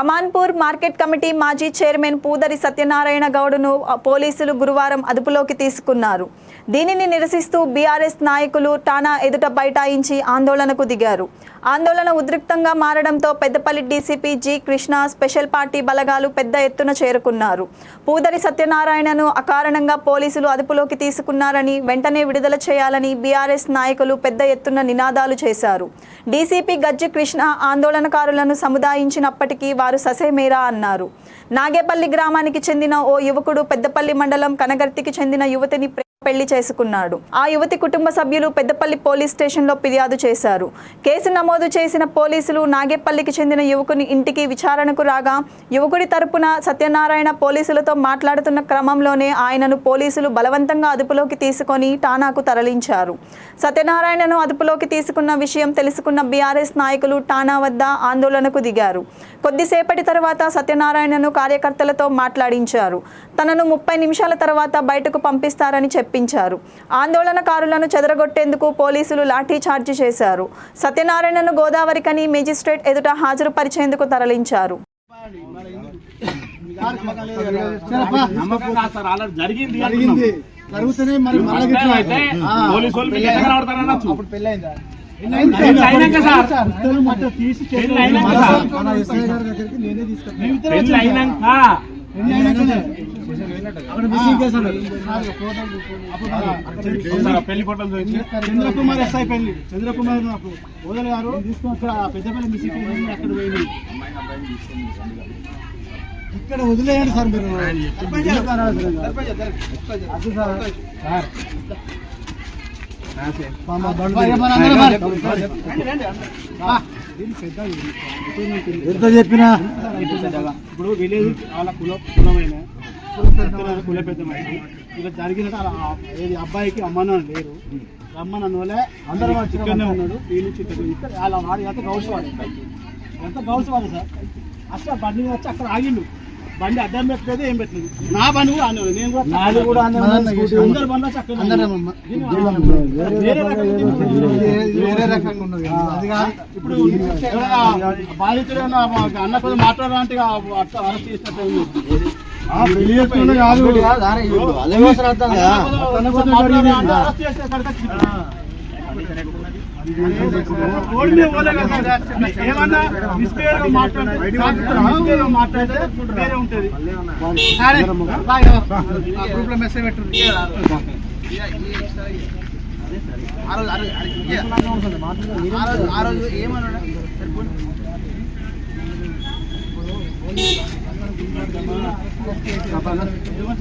Kamanpur market committee మాజీ chairman Pudari Satyanarayana గౌడ్ను పోలీసులు గురువారం అదుపులోకి తీసుకున్నారు. దీనిని నిరసిస్తూ బీఆర్ఎస్ నాయకులు టానా ఎదుట బైఠాయించి ఆందోళనకు దిగారు. ఆందోళన ఉద్రిక్తంగా మారడంతో Peddapalli DCP G Krishna special party బలగాలు పెద్ద ఎత్తున చేరుకున్నారు. పూదరి సత్యనారాయణను అకారణంగా పోలీసులు అదుపులోకి తీసుకున్నారని వెంటనే విడుదల చేయాలని బీఆర్ఎస్ నాయకులు పెద్ద ఎత్తున నినాదాలు చేశారు. డీసీపీ గజ్జి కృష్ణ ఆందోళనకారులను సముదాయించినప్పటికీ వారు ససేమేరా అన్నారు. నాగేపల్లి గ్రామానికి చెందిన ఓ యువకుడు పెద్దపల్లి మండలం కనగర్తికి చెందిన యువతిని పెళ్ళి చేసుకున్నాడు. ఆ యువతి కుటుంబ సభ్యులు పెద్దపల్లి పోలీస్ స్టేషన్లో ఫిర్యాదు చేశారు. కేసు నమోదు చేసిన పోలీసులు నాగేపల్లికి చెందిన యువకుని ఇంటికి విచారణకు రాగా యువకుడి తరపున సత్యనారాయణ పోలీసులతో మాట్లాడుతున్న క్రమంలోనే ఆయనను పోలీసులు బలవంతంగా అదుపులోకి తీసుకొని టానాకు తరలించారు. సత్యనారాయణను అదుపులోకి తీసుకున్న విషయం తెలుసుకున్న బీఆర్ఎస్ నాయకులు టానా వద్ద ఆందోళనకు దిగారు. కొద్దిసేపటి తర్వాత సత్యనారాయణను కార్యకర్తలతో మాట్లాడించారు. తనను ముప్పై నిమిషాల తర్వాత బయటకు పంపిస్తారని చెప్పించారు ఆందోళనకారులను చెదరగొట్టేందుకు పోలీసులు లాఠీ చార్జీ చేశారు. సత్యనారాయణను గోదావరికని మేజిస్ట్రేట్ ఎదుట హాజరుపరిచేందుకు తరలించారు. జరుగుతూనే మరి. అప్పుడు పెళ్ళైందా? తీసి పెళ్ళి ఫోటోలు చంద్రకుమార్ ఎస్ఐ పెళ్ళి. చంద్రకుమార్ ఓదల గారు తీసుకొని పెద్దపల్లి మిస్సింగ్ కేసు అక్కడ పోయింది? ఇక్కడ వదిలేయండి సార్ మీరు? అది సార్. ఎంత చెప్పినా? ఇప్పుడు విలేజ్ వాళ్ళ కుల కులమైన కుల- పెద్ద మనిషి ఇలా జరిగినట్టు అలా ఏది అబ్బాయికి అమ్మన లేరు. రమ్మన్న వాళ్ళే అందరూ ఇక్కడనే ఉన్నాడు ఈ నుంచి ఇక్కడ ఇక్కడ వాళ్ళ వాడి ఎంత గౌస్ వాడు ఎంత గౌస్ వాడు సార్? అసలు బండి వచ్చి అక్కడ ఆగిండు. బండి అడ్డం పెట్టలేదు ఏం పెట్టలేదు. నా బండి కూడా అన్నాడు నేను కూడా నాది కూడా అందరు బండ్లు దీన్ని వేరే రకంగా ఉన్నది. ఇప్పుడు బాధితుడు అన్న కొంచెం మాట్లాడాలంటే అరెస్ట్ చేసినట్టు ఏమన్నా మిస్పేర్గా మాట్లాడితే మాట్లాడితే వేరే ఉంటుంది సరే. బాయ్. ఆ గ్రూప్లో మెసేజ్ పెట్టు ఆ రోజు ఏమన్నాడు Oke.